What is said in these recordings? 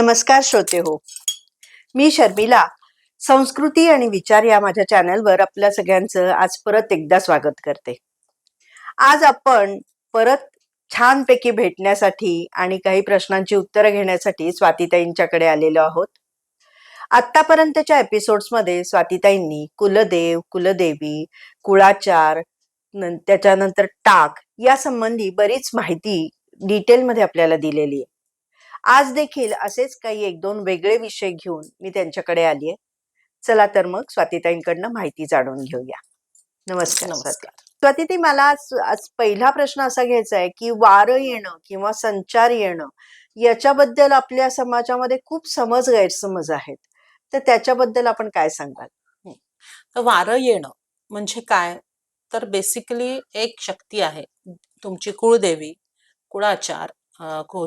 नमस्कार श्रोते हो. मी शर्मिला. संस्कृती आणि विचार या माझ्या चॅनलवर आपल्या सगळ्यांचं आज परत एकदा स्वागत करते. आज आपण परत छानपैकी भेटण्यासाठी आणि काही प्रश्नांची उत्तरं घेण्यासाठी स्वातीताईंच्याकडे आलेलो आहोत. आतापर्यंतच्या एपिसोड्समध्ये स्वातीताईंनी कुलदेव कुलदेवी कुळाचार त्याच्यानंतर टाक या संबंधी बरीच माहिती डिटेलमध्ये आपल्याला दिलेली आहे. आज देखील असेच काही एक दोन वेगळे विषय घेऊन मी त्यांच्याकडे आली आहे. चला तर मग स्वातीताईंकडनं माहिती जाणून घेऊया. नमस्कार नमस्कार. स्वाती मला आज पहिला प्रश्न असा घ्यायचा आहे की वारं येणं किंवा संचार येणं याच्याबद्दल आपल्या समाजामध्ये खूप समज गैरसमज आहेत. तर त्याच्याबद्दल आपण काय सांगाल? तर वारं येणं म्हणजे काय? तर बेसिकली एक शक्ती आहे. तुमची कुळदेवी कुळाचार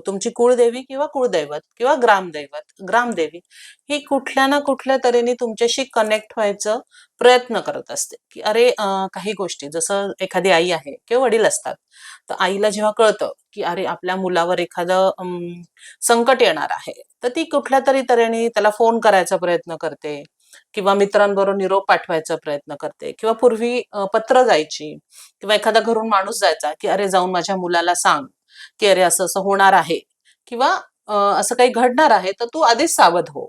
तुमची कुळदेवी किंवा कुळदैवत किंवा ग्रामदैवत ग्रामदेवी ही कुठल्या ना कुठल्या तऱ्हेने तुमच्याशी कनेक्ट व्हायचं प्रयत्न करत असते. की अरे काही गोष्टी जसं एखादी आई आहे किंवा वडील असतात तर आईला जेव्हा कळतं की अरे आपल्या मुलावर एखादं संकट येणार आहे तर ती कुठल्या तरी तऱ्हेने त्याला फोन करायचा प्रयत्न करते किंवा मित्रांबरोबर निरोप पाठवायचा प्रयत्न करते किंवा पूर्वी पत्र जायची किंवा एखादा घरून माणूस जायचा की अरे जाऊन माझ्या मुलाला सांग. की अरे असं असं होणार आहे. किंवा असं काही घडणार आहे तर तू आधीच सावध हो.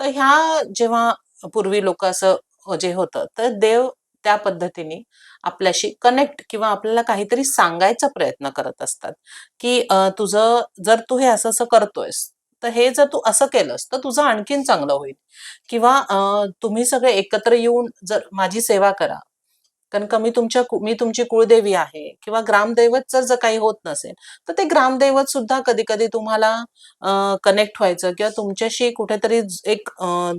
तर ह्या जेव्हा पूर्वी लोक असं जे होतं तर देव त्या पद्धतीने आपल्याशी कनेक्ट किंवा आपल्याला काहीतरी सांगायचा प्रयत्न करत असतात की तुझं जर तू हे असं असं करतोयस तर हे जर तू असं केलंस तर तुझं आणखीन चांगलं होईल. किंवा तुम्ही सगळे एकत्र येऊन जर माझी सेवा करा कारण का मी तुमच्या मी तुमची कुळदेवी आहे किंवा ग्रामदैवत जर जर काही होत नसेल तर ते ग्रामदैवत सुद्धा कधी कधी तुम्हाला कनेक्ट व्हायचं किंवा तुमच्याशी कुठेतरी एक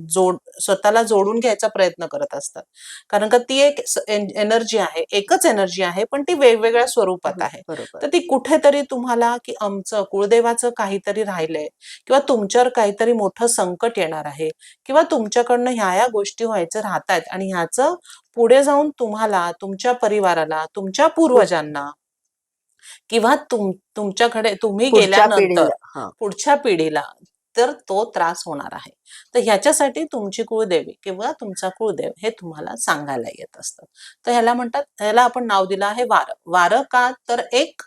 जोड स्वतःला जोडून घ्यायचा प्रयत्न करत असतात. कारण का ती एक एनर्जी आहे एकच एनर्जी आहे पण ती वेगवेगळ्या स्वरूपात आहे. तर ती कुठेतरी तुम्हाला की आमचं कुळदेवाचं काहीतरी राहिलंय किंवा तुमच्यावर काहीतरी मोठं संकट येणार आहे किंवा तुमच्याकडनं ह्या ह्या गोष्टी व्हायचं राहतायत आणि ह्याचं पुढे जाऊन तुम्हाला तुमच्या परिवाराला तुमच्या पूर्वजांना किंवा तुम तुमच्याकडे तुम्ही गेल्यानंतर पुढच्या पिढीला तर तो त्रास होणार आहे. तर ह्याच्यासाठी तुमची कुळदेवी किंवा तुमचा कुळदेव हे तुम्हाला सांगायला येत असतं. तर ह्याला म्हणतात ह्याला आपण नाव दिलं आहे वारं. वारं का तर एक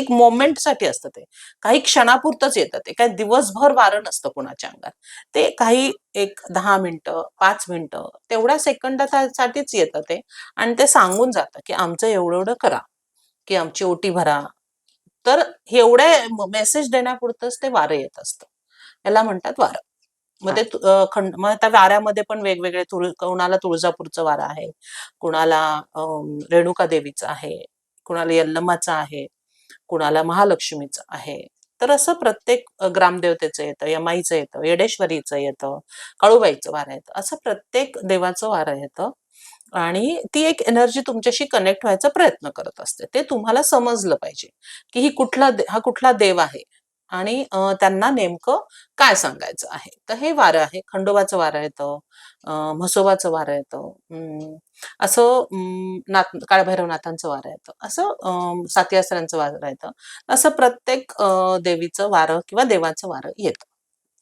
एक- एक मोमेंटसाठी असतं ते. काही क्षणापुरतच येतं ते. काही दिवसभर वारं नसतं कुणाच्या अंगात. ते काही एक दहा मिनिटं पाच मिनिटं तेवढ्या सेकंदासाठीच येतं ते. आणि ते सांगून जातं की आमचं एवढं एवढं करा. की आमची ओटी भरा. तर एवढे मेसेज देण्यापुरतंच ते वारं येत असतं. याला म्हणतात वारं. मग ते खंड मग त्या वाऱ्यामध्ये पण वेगवेगळे तुळ कुणाला तुळजापूरचं वारं आहे. कुणाला रेणुका देवीचं आहे. कुणाला यल्लमाचं आहे. कुणाला महालक्ष्मीचं आहे. तर असं प्रत्येक ग्रामदेवतेचं येतं यमाईचं येतं येडेश्वरीचं येतं काळूबाईचं वारं येतं असं प्रत्येक देवाचं वारं येतं. आणि ती एक एनर्जी तुमच्याशी कनेक्ट व्हायचा प्रयत्न करत असते. ते तुम्हाला समजलं पाहिजे की ही कुठला हा कुठला देव आहे आणि त्यांना नेमकं काय सांगायचं आहे. तर हे वारं आहे खंडोबाचं वारं येतं म्हसोबाचं वारं येतं. अं, असं अं, नाथ काळभैरवनाथांचं वारं येतं. असं अं, वारं येतं. असं प्रत्येक देवीचं वारं किंवा देवाचं वारं येतं.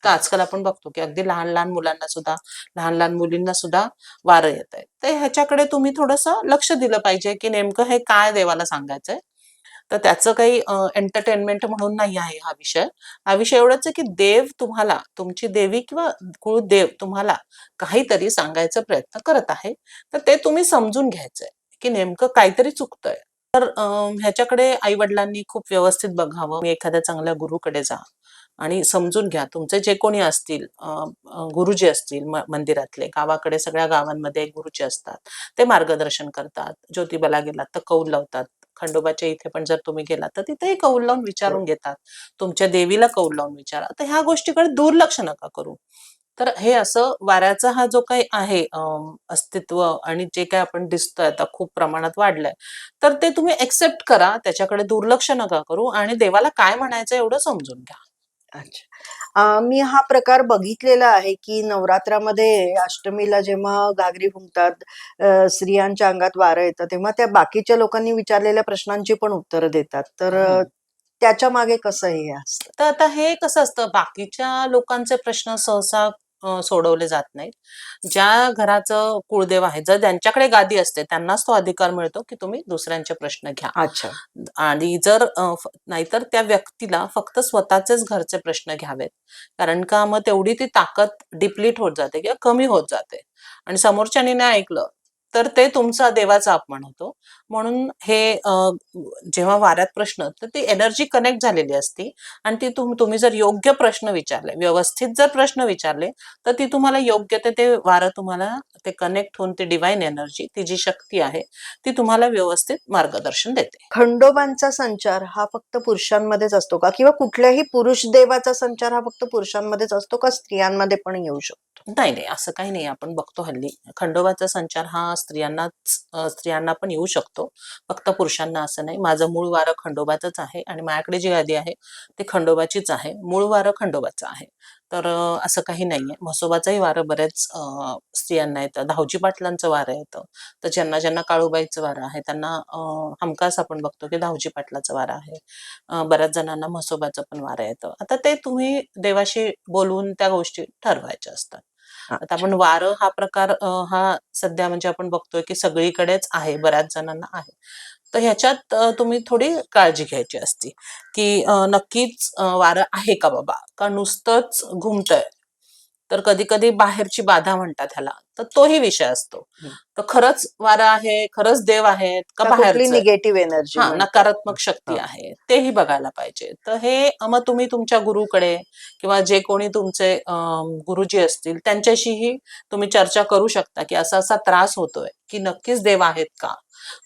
तर आजकाल आपण बघतो की अगदी लहान लहान मुलांना सुद्धा लहान लहान मुलींना सुद्धा वारं येत आहे तर ह्याच्याकडे तुम्ही थोडंसं लक्ष दिलं पाहिजे की नेमकं हे काय देवाला सांगायचंय? तर त्याचं काही एंटरटेनमेंट म्हणून नाही आहे हा विषय. हा विषय एवढाच आहे की देव तुम्हाला तुमची देवी किंवा कुळदेव तुम्हाला काहीतरी सांगायचा प्रयत्न करत आहे. तर ते तुम्ही समजून घ्यायचंय की नेमकं काहीतरी चुकतंय. तर ह्याच्याकडे आई वडिलांनी खूप व्यवस्थित बघावं. मी एखाद्या चांगल्या गुरुकडे जा आणि समजून घ्या. तुमचे जे कोणी असतील गुरुजी असतील मंदिरातले गावाकडे सगळ्या गावांमध्ये गुरुजी असतात. ते मार्गदर्शन करतात. ज्योतिबाला गेलात तर कौल लावतात. खंडोबाच्या इथे पण जर तुम्ही गेलात तर तिथेही कौल लावून विचारून घेतात. तुमच्या देवीला कौल लावून विचारा. तर ह्या गोष्टीकडे दुर्लक्ष नका करू. तर हे असं वाऱ्याचा हा जो काही आहे अस्तित्व आणि जे काही आपण दिसतोय आता खूप प्रमाणात वाढलंय तर ते तुम्ही एक्सेप्ट करा. त्याच्याकडे दुर्लक्ष नका करू आणि देवाला काय म्हणायचं एवढं समजून घ्या. अच्छा. अं, मी हा प्रकार बघितलेला आहे की नवरात्रामध्ये अष्टमीला जेव्हा घागरी फुंकतात अं, स्त्रियांच्या अंगात वारं येतं तेव्हा त्या बाकीच्या लोकांनी विचारलेल्या प्रश्नांची पण उत्तरं देतात. तर अं, हम्म. त्याच्यामागे कसं हे असतं? तर आता हे कसं असतं? बाकीच्या लोकांचे प्रश्न सहसा सोडवले जात नाहीत. ज्या घराचं कुळदेव आहे जर ज्यांच्याकडे गादी असते त्यांनाच तो अधिकार मिळतो की तुम्ही दुसऱ्यांचे प्रश्न घ्या. अच्छा. आणि जर नाहीतर त्या व्यक्तीला फक्त स्वतःचेच घरचे प्रश्न घ्यावेत. कारण का मग तेवढी ती ताकद डिप्लीट होत जाते किंवा कमी होत जाते. आणि समोरच्यानी नाही ऐकलं तर ते तुमचा देवाचा अपमान होतो. म्हणून हे जेव्हा वाऱ्यात प्रश्न तर ती एनर्जी कनेक्ट झालेली असती. आणि ती तुम तुम्ही जर योग्य प्रश्न विचारले व्यवस्थित जर प्रश्न विचारले तर ती तुम्हाला योग्य ते ते वारं तुम्हाला ते कनेक्ट होऊन ती डिवाइन एनर्जी ती जी शक्ती आहे ती तुम्हाला व्यवस्थित मार्गदर्शन देते. खंडोबांचा संचार हा फक्त पुरुषांमध्येच असतो का? किंवा कुठल्याही पुरुष देवाचा संचार हा फक्त पुरुषांमध्येच असतो का? स्त्रियांमध्ये पण येऊ शकतो? नाही नाही असं काही नाही. आपण बघतो हल्ली खंडोबाचा संचार हा स्त्रियांनाच स्त्रियांना पण येऊ शकतो. फक्त पुरुषांना असं नाही. माझं मूळ वारं खंडोबाचंच आहे आणि माझ्याकडे जी यादी आहे ती खंडोबाचीच आहे. मूळ वारं खंडोबाचं आहे. तर असं काही नाहीये. म्हसोबाचंही वारं बऱ्याच स्त्रियांना येतं. धावजी पाटलांचं वारं येतं. तर ज्यांना ज्यांना काळूबाईचं वारं आहे त्यांना हमखास आपण बघतो की धावजी पाटलाचं वारं आहे. बऱ्याच जणांना म्हसोबाचं पण वारं येतं. आता ते तुम्ही देवाशी बोलून त्या गोष्टी ठरवायच्या असतात. आता आपण वारं हा प्रकार हा सध्या म्हणजे आपण बघतोय की सगळीकडेच आहे बऱ्याच जणांना आहे. तर ह्याच्यात तुम्ही थोडी काळजी घ्यायची असती की नक्कीच वारं आहे का बाबा? का नुसतंच घुमतंय? तर कधी कधी बाहेरची बाधा म्हणतात ह्याला. तर तोही विषय असतो. तर खरंच वारं आहे खरंच देव आहेत का आहे? निगेटिव्ह एनर्जी नकारात्मक शक्ती. आहे. तेही बघायला पाहिजे. तर हे मग तुम्ही तुमच्या गुरुकडे किंवा जे कोणी तुमचे गुरुजी असतील त्यांच्याशीही तुम्ही चर्चा करू शकता की असा असा त्रास होतोय की नक्कीच देव आहेत का?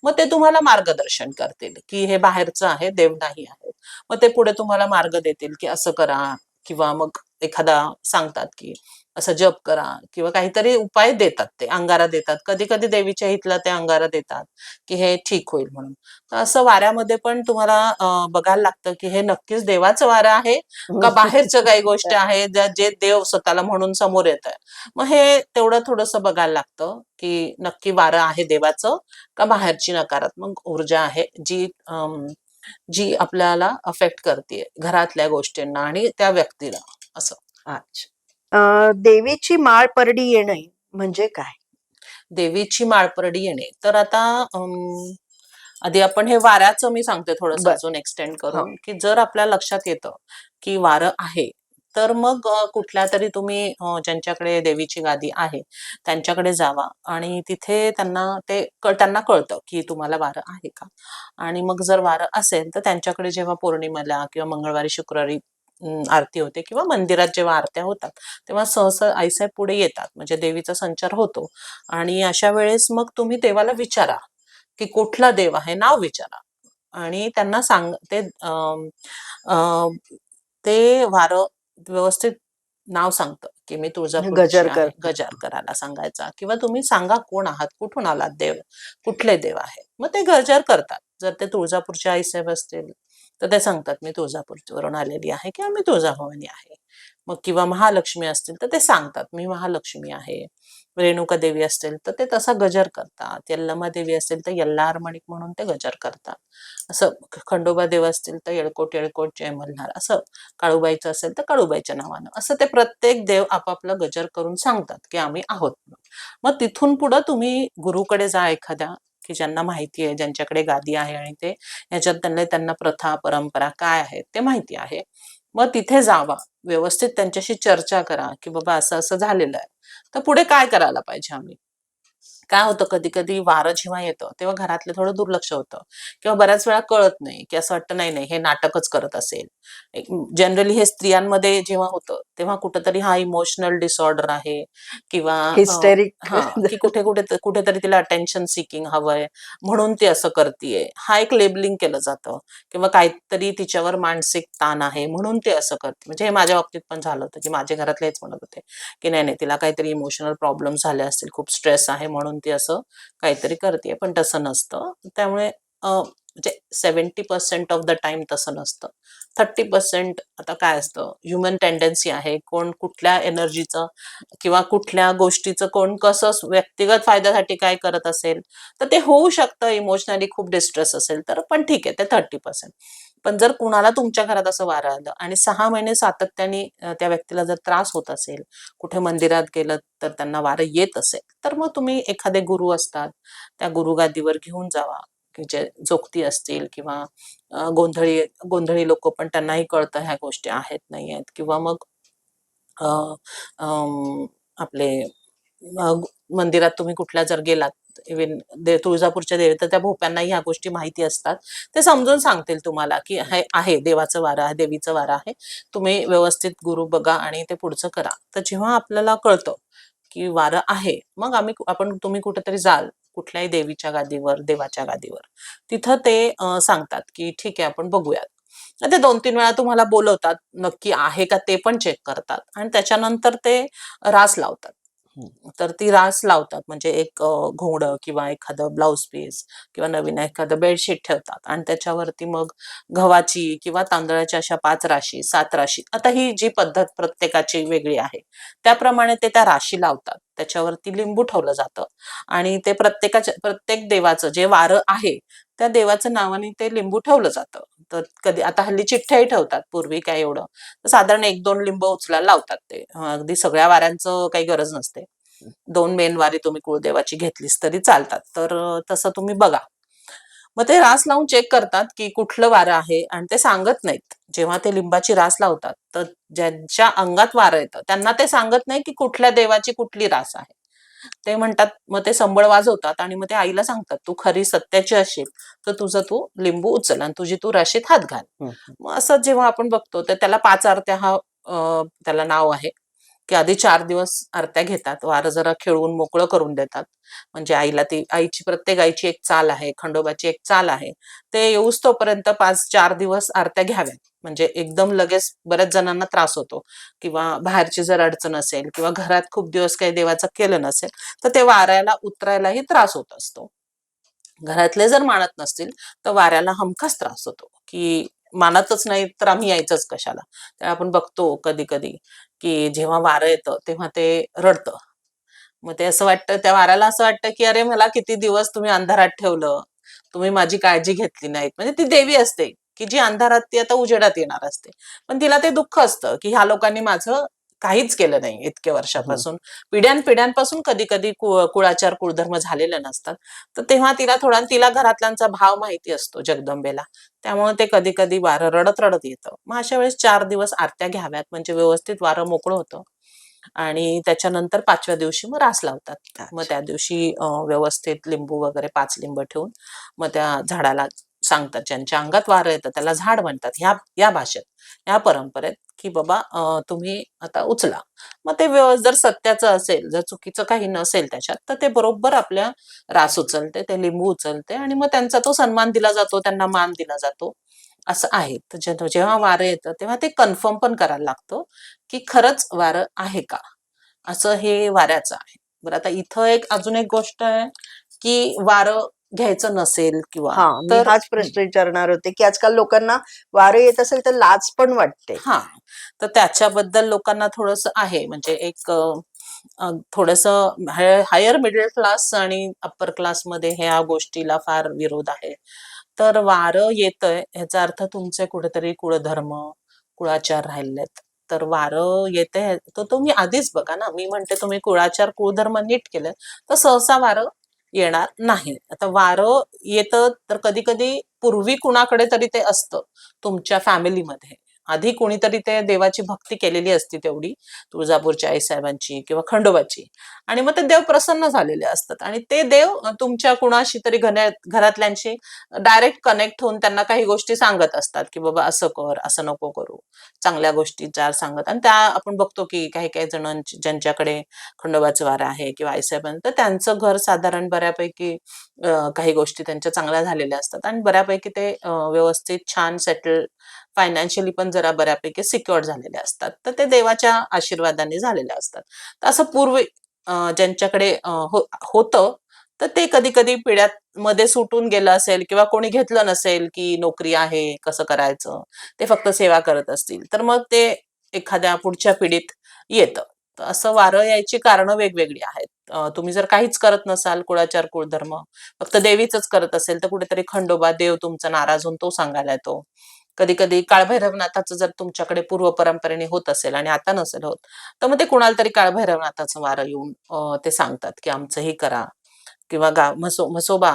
मग ते तुम्हाला मार्गदर्शन करतील की हे बाहेरचं आहे देव नाही आहे. मग ते पुढे तुम्हाला मार्ग देतील की असं करा किंवा मग एखादा सांगतात की असं जप करा किंवा काहीतरी उपाय देतात ते अंगारा देतात. कधी कधी देवीच्या हितला ते अंगारा देतात की हे ठीक होईल म्हणून. तर असं वाऱ्यामध्ये पण तुम्हाला बघायला लागतं की हे नक्कीच देवाचं वारं आहे का बाहेरचं काही गोष्ट आहे ज्या जे देव स्वतःला म्हणून समोर येत आहे मग हे तेवढं थोडस बघायला लागतं की नक्की वारं आहे देवाचं का बाहेरची नकारात्मक ऊर्जा आहे जी जी आपल्याला अफेक्ट करते घरातल्या गोष्टींना आणि त्या व्यक्तीला. असं. अच्छा. देवीची माळ परडी येणे म्हणजे काय? देवीची माळपरडी येणे. तर आता आधी आपण हे वाऱ्याचं मी सांगते थोडस. अजून एक्सटेंड करून की जर आपल्या लक्षात येतं की वारं आहे तर मग कुठल्या तरी तुम्ही ज्यांच्याकडे देवीची गादी आहे त्यांच्याकडे जावा. आणि तिथे त्यांना ते त्यांना कळतं की तुम्हाला वारं आहे का? आणि मग जर वारं असेल तर त्यांच्याकडे जेव्हा पौर्णिमेला किंवा मंगळवारी शुक्रवारी आरती होते किंवा मंदिरात जेव्हा आरत्या होतात तेव्हा सहसा आईसाहेब पुढे येतात म्हणजे देवीचा संचार होतो आणि अशा वेळेस मग तुम्ही देवाला विचारा की कुठला देव आहे नाव विचारा आणि त्यांना सांग ते अम, ते वारं व्यवस्थित नाव सांगतं की मी तुळजापूरची गजर आहे. करतं. गजर करायला सांगायचा किंवा तुम्ही सांगा कोण आहात कुठून आलात देव कुठले देव आहे मग ते गजर करतात जर ते तुळजापूरचे आईसाहेब असतील तर ते सांगतात मी तुळजापूरवरून आलेली आहे किंवा मी तुळजाभवानी आहे. मग किंवा महालक्ष्मी असतील तर ते सांगतात मी महालक्ष्मी आहे. रेणुका देवी असतील तर ते तसा गजर करतात. यल्लमा देवी असतील तर यल्लार मणिक म्हणून ते गजर करतात. असं खंडोबा देव असतील तर येळकोट येळकोट जय मल्हार असं काळूबाईचं असेल तर काळूबाईच्या नावानं. असं ते प्रत्येक देव आपापला गजर करून सांगतात की आम्ही आहोत मग तिथून पुढं तुम्ही गुरुकडे जा एखाद्या की ज्यांना माहिती आहे ज्यांच्याकडे गादी आहे आणि ते याच्यात त्यांना त्यांना प्रथा परंपरा काय आहेत ते माहिती आहे. मग तिथे जावा व्यवस्थित त्यांच्याशी चर्चा करा की बाबा असं असं झालेलं आहे. तर पुढे काय करायला पाहिजे आम्ही? काय होतं कधी कधी वारं जेव्हा येतं तेव्हा घरातलं थोडं दुर्लक्ष होतं. किंवा बऱ्याच वेळा कळत नाही की असं वाटतं नाही नाही हे नाटकच करत असेल. जनरली हे स्त्रियांमध्ये जेव्हा होतं तेव्हा कुठंतरी हा इमोशनल डिसऑर्डर आहे किंवा की कुठे कुठे कुठेतरी तिला अटेन्शन सिकिंग हवंय म्हणून ती असं करतीये. हा एक लेबलिंग केलं जातं. किंवा काहीतरी तिच्यावर मानसिक ताण आहे म्हणून ते असं करते. म्हणजे हे माझ्या बाबतीत पण झालं होतं की माझे घरातले हेच म्हणत होते की नाही नाही तिला काहीतरी इमोशनल प्रॉब्लेम झाले असतील खूप स्ट्रेस आहे म्हणून ती असं काहीतरी करते पण तसं नसतं. त्यामुळे म्हणजे seventy percent of the time तसं नसतं. थर्टी पर्सेंट आता काय असतं? ह्युमन टेंडन्सी आहे. कोण कुठल्या एनर्जीचं किंवा कुठल्या गोष्टीचं कोण कसं व्यक्तिगत फायद्यासाठी काय करत असेल तर ते होऊ शकतं. इमोशनली खूप डिस्ट्रेस असेल तर पण ठीक आहे ते थर्टी पर्सेंट पण जर कुणाला तुमच्या घरात असं वारं आलं आणि सहा महिने सातत्याने त्या व्यक्तीला जर त्रास होत असेल कुठे मंदिरात गेलं तर त्यांना वारं येत असेल तर मग तुम्ही एखादे गुरु असतात त्या गुरुगादीवर घेऊन जावा. की जे जोगती असतील किंवा गोंधळी गोंधळी लोक पण त्यांनाही कळतं ह्या गोष्टी आहेत नाही आहेत. किंवा मग आपले मंदिरात तुम्ही कुठल्या जर गेलात इव्हन दे तुळजापूरच्या देवी तर त्या भोप्यांनाही ह्या गोष्टी माहिती असतात. ते समजून सांगतील तुम्हाला की हे आहे देवाचं वारं आहे देवीचं वारं आहे. तुम्ही व्यवस्थित गुरु बघा आणि ते पुढचं करा. तर जेव्हा आपल्याला कळतं की वारं आहे मग आम्ही आपण तुम्ही कुठेतरी जाल कुठल्याही देवीच्या गादीवर देवाच्या गादीवर. तिथं ते सांगतात की ठीक आहे आपण बघूयात. ते दोन तीन वेळा तुम्हाला बोलवतात नक्की आहे का ते पण चेक करतात. आणि त्याच्यानंतर ते रास लावतात. तर ती रास लावतात. म्हणजे एक अं, घोंगडं किंवा एखादं ब्लाउज पीस किंवा नवीन एखादं बेडशीट ठेवतात. आणि त्याच्यावरती मग गव्हाची किंवा तांदळाच्या अशा पाच राशी सात राशी आता ही जी पद्धत प्रत्येकाची वेगळी आहे त्याप्रमाणे ते त्या राशी लावतात. त्याच्यावरती लिंबू ठेवलं जातं. आणि ते प्रत्येकाच्या प्रत्येक देवाचं जे वारं आहे त्या देवाचं नावाने ते लिंबू ठेवलं जातं. तर कधी आता हल्ली चिठ्ठ्याही ठेवतात पूर्वी काय एवढं. तर साधारण एक दोन लिंब उचलायला लावतात ते. अगदी सगळ्या वाऱ्यांचं काही गरज नसते. दोन मेन वारी तुम्ही कुळदेवाची घेतलीस तरी चालतात. तर तसं तुम्ही बघा. मग ते रास लावून चेक करतात की कुठलं वारं आहे आणि ते सांगत नाहीत. जेव्हा ते लिंबाची रास लावतात तर ज्यांच्या अंगात वारं येतं त्यांना ते सांगत नाही की कुठल्या देवाची कुठली रास आहे. ते म्हणतात मग ते संबळ वाजवतात आणि मग ते आईला सांगतात तू खरी सत्याची असेल तर तुझं तू लिंबू उचल आणि तुझी तू राशीत हात घाल. मग असं जेव्हा आपण बघतो तर त्याला पाच आरत्या हा त्याला नाव आहे की आधी चार दिवस आरत्या घेतात वारं जरा खेळवून मोकळं करून देतात. म्हणजे आईला ती आईची प्रत्येक आईची एक चाल आहे खंडोबाची एक चाल आहे. ते येऊस तोपर्यंत पाच चार दिवस आरत्या घ्याव्यात. म्हणजे एकदम लगेच बऱ्याच जणांना त्रास होतो. किंवा बाहेरची जर अडचण असेल किंवा घरात खूप दिवस काही देवाचं केलं नसेल तर ते वाऱ्याला उतरायलाही त्रास होत असतो. घरातले जर मानत नसतील तर वाऱ्याला हमखास त्रास होतो. की मानतच नाही तर आम्ही यायचंच कशाला? तर आपण बघतो कधी कधी की जेव्हा वारं येतं तेव्हा ते रडतं. मग ते असं वाटतं त्या वाऱ्याला असं वाटतं की अरे मला किती दिवस तुम्ही अंधारात ठेवलं? तुम्ही माझी काळजी घेतली नाहीत. म्हणजे ती देवी असते. की जी अंधारात ती आता उजेडात येणार असते. पण तिला ते दुःख असतं की ह्या लोकांनी माझं काहीच केलं नाही इतक्या वर्षापासून. पिढ्यान पिढ्यांपासून कधी कधी कुळाचार कुळधर्म झालेले नसतात. तर तेव्हा तिला थोडा तिला घरातल्यांचा भाव माहिती असतो जगदंबेला. त्यामुळे ते कधी कधी वारं रडत रडत येतं. मग अशा वेळेस चार दिवस आरत्या घ्याव्यात. म्हणजे व्यवस्थित वारं मोकळं होतं. आणि त्याच्यानंतर पाचव्या दिवशी मग रास लावतात. मग त्या दिवशी व्यवस्थित लिंबू वगैरे पाच लिंब ठेवून मग त्या झाडाला सांगतात ज्यांच्या अंगात वारं येतं त्याला झाड म्हणतात ह्या या भाषेत या परंपरेत की बाबा तुम्ही आता उचला. मग ते जर सत्याचं असेल जर चुकीचं काही नसेल त्याच्यात तर ते बरोबर आपल्या रास उचलते ते लिंबू उचलते आणि मग त्यांचा तो सन्मान दिला जातो त्यांना मान दिला जातो. असं आहे. तर जेव्हा वारं येतं तेव्हा ते कन्फर्म पण करायला लागतं की खरंच वारं आहे का? असं हे वाऱ्याचं आहे. बरं आता इथं एक अजून एक गोष्ट आहे की वारं घ्यायचं नसेल किंवा तर हाच प्रश्न विचारणार होते की आजकाल लोकांना वारं येत असेल तर लाज पण वाटते. हा तर त्याच्याबद्दल लोकांना थोडस आहे. म्हणजे एक थोडस हायर मिडल क्लास आणि अप्पर क्लासमध्ये ह्या गोष्टीला फार विरोध आहे. तर वारं येतंय ह्याचा अर्थ तुमचे कुठेतरी कुळधर्म कुळाचार राहिलेत. तर वारं येते तर तुम्ही आधीच बघा ना. मी म्हणते तुम्ही कुळाचार कुळधर्म नीट केलं तर सहसा वारं येणार नाही आता वारं येतं तर कधी कधी पूर्वी कुणाकडे तरी ते असतं तुमच्या फॅमिलीमध्ये आधी कोणीतरी ते देवाची भक्ती केलेली असती तेवढी तुळजापूरच्या आईसाहेबांची किंवा खंडोबाची. आणि मग ते देव प्रसन्न झालेले असतात. आणि ते देव तुमच्या कुणाशी तरी घरात घरातल्यांशी डायरेक्ट कनेक्ट होऊन त्यांना काही गोष्टी सांगत असतात की बाबा असं कर असं नको करू. चांगल्या गोष्टी चार सांगत. आणि त्या आपण बघतो की काही काही जणांची ज्यांच्याकडे खंडोबाचं वारं आहे किंवा आईसाहेबांचं तर त्यांचं घर साधारण बऱ्यापैकी काही गोष्टी त्यांच्या चांगल्या झालेल्या असतात. आणि बऱ्यापैकी ते व्यवस्थित छान सेटल फायनान्शियली पण जरा बऱ्यापैकी सिक्युअर झालेले असतात. तर ते देवाच्या आशीर्वादाने झालेले असतात. तर असं पूर्वी ज्यांच्याकडे हो- होतं तर ते कधी कधी पिढ्यात मध्ये सुटून गेलं असेल किंवा कोणी घेतलं नसेल की नोकरी आहे कसं करायचं ते फक्त सेवा करत असतील. तर मग ते एखाद्या पुढच्या पिढीत येतं. तर असं वारं यायची कारणं वेगवेगळी आहेत. तुम्ही जर काहीच करत नसाल कुळाचार कुळधर्म फक्त देवीच करत असेल तर कुठेतरी खंडोबा देव तुमचा नाराज होऊन तो सांगायला येतो. कधी कधी काळभैरवनाथाचं जर तुमच्याकडे पूर्व परंपरेने होत असेल आणि आता नसेल होत तर मग ते कुणाला तरी काळभैरवनाथाचं वारं येऊन ते सांगतात की आमचं हे करा किंवा गाव म्हसो म्हसोबा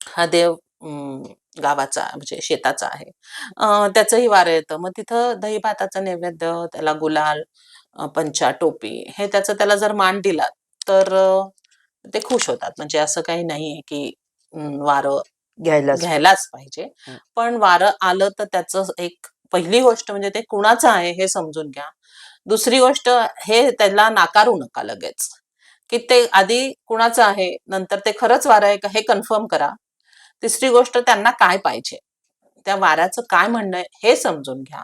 हा देव अं, गावाचा म्हणजे शेताचा आहे. त्याचंही वारं येतं. मग तिथं दही भाताचं नैवेद्य त्याला गुलाल पंचा टोपी हे त्याचं त्याला जर मान दिला तर ते खुश होतात. म्हणजे असं काही नाहीये की वारं घ्यायला घ्यायलाच पाहिजे. पण वारं आलं तर त्याचं एक पहिली गोष्ट म्हणजे ते कुणाचं आहे हे समजून घ्या. दुसरी गोष्ट हे त्याला नाकारू नका लगेच. की ते आधी कुणाचं आहे नंतर ते खरंच वारं आहे का हे कन्फर्म करा. तिसरी गोष्ट त्यांना काय पाहिजे? त्या वाऱ्याचं काय म्हणणं आहे हे समजून घ्या.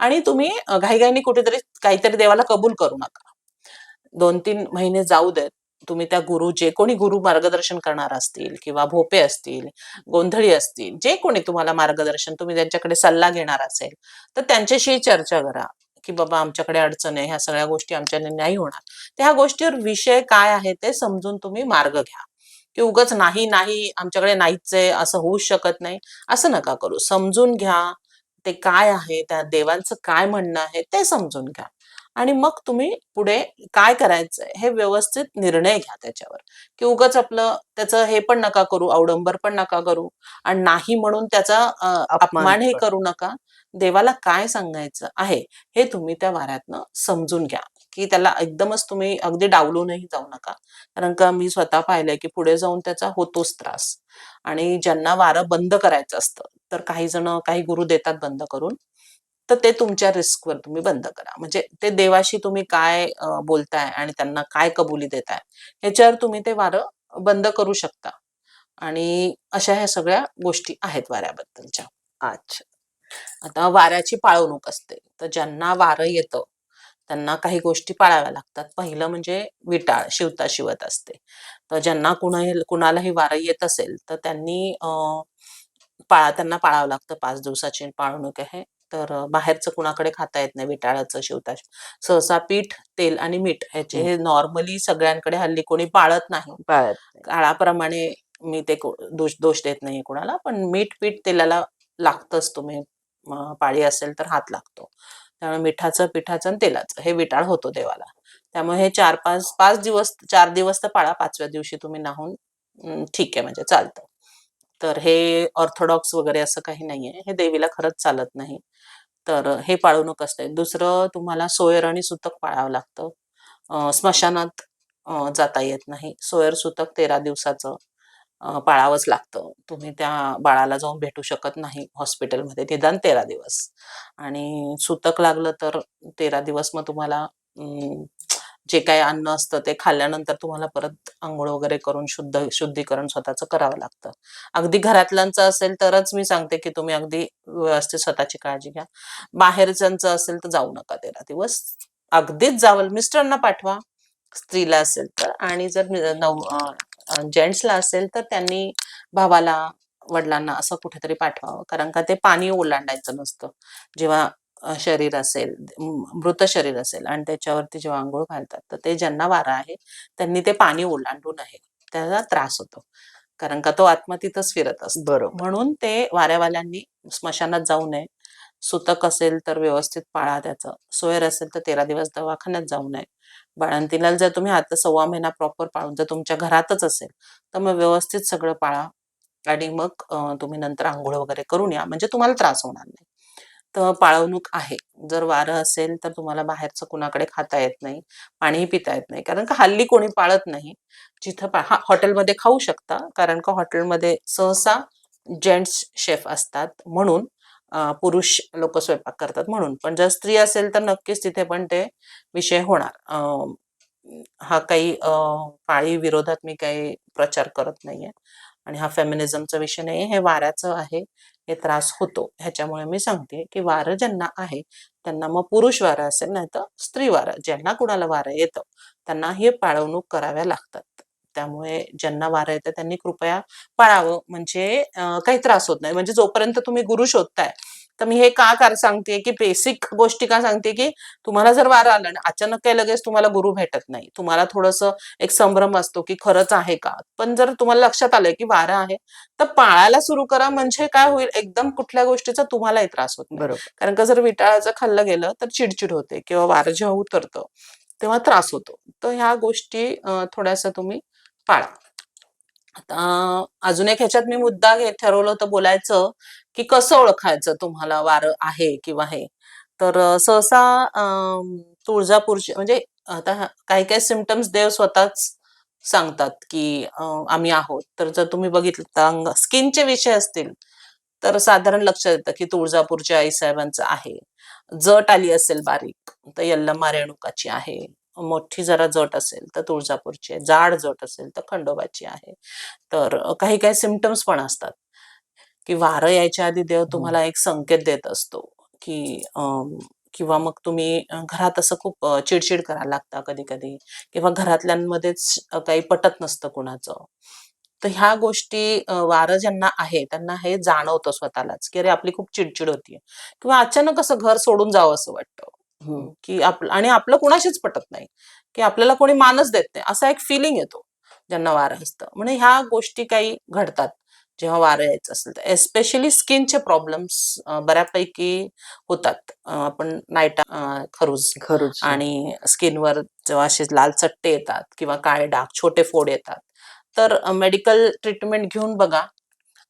आणि तुम्ही घाईघाईने कुठेतरी काहीतरी देवाला कबूल करू नका. दोन तीन महिने जाऊ देत. तुम्ही त्या गुरु जे कोणी गुरु मार्गदर्शन करणार असतील किंवा भोपे असतील गोंधळी असतील जे कोणी तुम्हाला मार्गदर्शन तुम्ही त्यांच्याकडे सल्ला घेणार असेल तर त्यांच्याशी चर्चा करा की बाबा आमच्याकडे अडचण आहे ह्या सगळ्या गोष्टी आमच्याने नाही होणार. तर ह्या गोष्टीवर विषय काय आहे ते समजून तुम्ही मार्ग घ्या. की उगच नाही नाही आमच्याकडे नाहीच आहे असं होऊच शकत नाही असं नका करू. समजून घ्या ते काय आहे त्या देवांचं काय म्हणणं आहे ते समजून घ्या. आणि मग तुम्ही पुढे काय करायचंय हे व्यवस्थित निर्णय घ्या त्याच्यावर. की उगाच आपलं त्याचं हे पण नका करू अवडंबर पण नका करू आणि नाही म्हणून त्याचा अं, अपमानही पण. करू नका. देवाला काय सांगायचं आहे हे तुम्ही त्या वाऱ्यातनं समजून घ्या. की त्याला एकदमच तुम्ही अगदी डावलूनही जाऊ नका. कारण का मी स्वतः पाहिलंय की पुढे जाऊन त्याचा होतोच त्रास. आणि ज्यांना वारं बंद करायचं असतं तर काही जण काही गुरु देतात बंद करून. तर ते तुमच्या रिस्कवर तुम्ही बंद करा. म्हणजे ते देवाशी तुम्ही काय बोलताय आणि त्यांना काय कबुली देताय ह्याच्यावर तुम्ही ते वारं बंद करू शकता. आणि अशा ह्या सगळ्या गोष्टी आहेत वाऱ्याबद्दलच्या. अच्छा. आता वाऱ्याची पाळवणूक असते. तर ज्यांना वारं येतं त्यांना काही गोष्टी पाळाव्या लागतात. पहिलं म्हणजे विटाळ शिवता शिवत असते. तर ज्यांना कुणा कुणालाही वारं येत असेल तर त्यांनी अं, पाळा त्यांना पाळावं लागतं. पाच दिवसाची पाळवणूक आहे. तर बाहेरचं कुणाकडे खाता येत नाही विटाळाचं शिवता सहसा पीठ तेल आणि मीठ ह्याचे हे. नॉर्मली सगळ्यांकडे हल्ली कोणी पाळत नाही. काळाप्रमाणे मी ते दोष दोष देत नाही कुणाला पण मीठ पीठ तेलाला लागतंच तुम्ही. पाळी असेल तर हात लागतो. त्यामुळे मिठाचं पिठाचं आणि तेलाचं हे विटाळ होतो देवाला. त्यामुळे हे चार पाच पाच दिवस चार दिवस तर पाळा पाचव्या दिवशी तुम्ही नाहून ठीक आहे म्हणजे चालतं. तर हे ऑर्थोडॉक्स वगैरे असं काही नाहीये. हे देवीला खरंच चालत नाही. तर हे पाळवणूक असते दुसरं तुम्हाला सोयर आणि सुतक पाळावं लागतं. स्मशानात जाता येत नाही. सोयर सुतक तेरा दिवसाचं पाळावंच लागतं. तुम्ही त्या बाळाला जाऊन भेटू शकत नाही हॉस्पिटलमध्ये. निदान तेरा दिवस. आणि सुतक लागलं तर तेरा दिवस मग तुम्हाला जे काही अन्न असतं ते खाल्ल्यानंतर तुम्हाला परत आंघोळ वगैरे करून शुद्ध शुद्धीकरण स्वतःचं करावं लागतं. अगदी घरातल्यांचं असेल तरच मी सांगते की तुम्ही अगदी व्यवस्थित स्वतःची काळजी घ्या. बाहेरच्यांचं असेल तर जाऊ नका तेरा दिवस. अगदीच जावं. मिस्टरांना पाठवा. स्त्रीला असेल तर. आणि जर नऊ जेंट्सला असेल तर त्यांनी भावाला वडिलांना असं कुठेतरी पाठवावं. कारण का ते पाणी ओलांडायचं नसतं. जेव्हा शरीर असेल मृत शरीर असेल आणि त्याच्यावरती जेव्हा आंघोळ घालतात तर ते ज्यांना वारा आहे त्यांनी ते पाणी ओलांडू नये त्याचा त्रास होतो. कारण का तो आत्मा तिथंच फिरत असतो. बरोबर. म्हणून ते वाऱ्यावाल्यांनी स्मशानात जाऊ नये. सुतक असेल तर व्यवस्थित पाळा त्याचं. सोयर असेल तर तेरा दिवस दवाखान्यात जाऊ नये. बाळंतीला जर तुम्ही आता सव्वा महिना प्रॉपर पाळून जर तुमच्या घरातच असेल तर मग व्यवस्थित सगळं पाळा आणि मग तुम्ही नंतर आंघोळ वगैरे करून या. म्हणजे तुम्हाला त्रास होणार नाही. पाळवणूक आहे. जर वारं असेल तर तुम्हाला बाहेरचं कुणाकडे खाता येत नाही पाणीही पिता येत नाही. कारण का हल्ली कोणी पाळत नाही. जिथं पा हा हॉटेलमध्ये खाऊ शकता. कारण का हॉटेलमध्ये सहसा जेंट्स शेफ असतात म्हणून पुरुष लोक स्वयंपाक करतात म्हणून. पण जर स्त्री असेल तर नक्कीच तिथे पण ते विषय होणार. हा काही पाळी विरोधात मी काही प्रचार करत नाहीये. आणि हा फेमिनिझमचा विषय नाही हे वाऱ्याचं आहे. हे त्रास होतो. ह्याच्यामुळे मी सांगते की वारं ज्यांना आहे त्यांना मग पुरुष वारं असेल नाही तर स्त्री वारं ज्यांना कुणाला वारं येतं त्यांना हे पाळवणूक कराव्या लागतात. त्यामुळे ज्यांना वारं येतं त्यांनी कृपया पाळावं. म्हणजे काही त्रास होत नाही. म्हणजे जोपर्यंत तुम्ही गुरु शोधताय तर मी हे का कर सांगते की बेसिक गोष्टी का सांगते की तुम्हाला जर वारं आलं आणि अचानक काही लगेच तुम्हाला गुरु भेटत नाही तुम्हाला थोडस एक संभ्रम असतो की खरंच आहे का? पण जर तुम्हाला लक्षात आलंय की वारं आहे तर पाळायला सुरू करा. म्हणजे काय होईल एकदम कुठल्या गोष्टीचा तुम्हालाही त्रास होत नाही. बरोबर. कारण का जर विटाळाचं खाल्लं गेलं तर चिडचिड होते किंवा वारं जेव्हा उतरतं तेव्हा त्रास होतो. तर ह्या गोष्टी थोड्याशा तुम्ही पाळा आता अजून एक ह्याच्यात मी मुद्दा घे ठरवलं होतं बोलायचं की कसं ओळखायचं तुम्हाला वारं आहे किंवा हे. तर सहसा तुळजापूरची तुळजापूरचे म्हणजे आता काही काही सिमटम्स देव स्वतःच सांगतात की आम्ही आहोत. तर जर तुम्ही बघितलं तर अंग स्किनचे विषय असतील तर साधारण लक्षात येतं की तुळजापूरच्या आईसाहेबांचं आहे. जट आली असेल बारीक तर यल्लमा रेणुकाची आहे. मोठी जरा जट असेल तर तुळजापूरची आहे जाड जट असेल तर खंडोबाची आहे. तर काही काही सिमटम्स पण असतात. की वारं यायच्या आधी देव तुम्हाला एक संकेत देत असतो की किंवा मग तुम्ही घरात असं खूप चिडचिड करायला लागता कधी कधी किंवा घरातल्यांमध्येच काही पटत नसतं कुणाचं. तर ह्या गोष्टी वारं ज्यांना आहे त्यांना हे जाणवतं स्वतःलाच की अरे आपली खूप चिडचिड होतीये किंवा अचानक असं घर सोडून जावं असं वाटतं. की आपलं आणि आपलं कुणाशीच पटत नाही की आपल्याला कोणी मानच देत नाही असा एक फिलिंग येतो ज्यांना वारं असतं. म्हणजे ह्या गोष्टी काही घडतात जेव्हा वारं यायचं असेल तर. एस्पेशली स्किनचे प्रॉब्लेम्स बऱ्यापैकी होतात. आपण नाईटा अं, खरूज खरंच आणि स्किनवर जेव्हा असे लाल चट्टे येतात किंवा काळे डाग छोटे फोड येतात तर मेडिकल ट्रीटमेंट घेऊन बघा.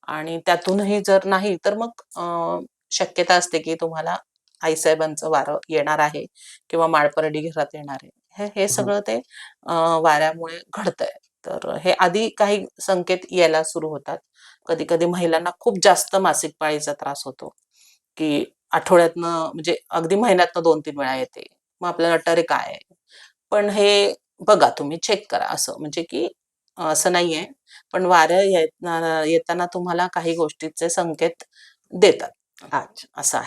आणि त्यातूनही जर नाही तर मग शक्यता असते की तुम्हाला आईसाहेबांचं वारं येणार आहे किंवा माळपरडी घरात येणार आहे. हे हे सगळं ते वाऱ्यामुळे घडतंय. तर हे आधी काही संकेत यायला सुरू होतात. कधी कधी महिलांना खूप जास्त मासिक पाळीचा त्रास होतो. की आठवड्यातनं म्हणजे अगदी महिन्यातनं दोन तीन वेळा येते. मग आपल्याला वाटतं अरे काय आहे? पण हे बघा तुम्ही चेक करा असं. म्हणजे की असं नाहीये. पण वारं येतना तुम्हाला काही गोष्टीचे संकेत देतात. अच्छा. असं आहे.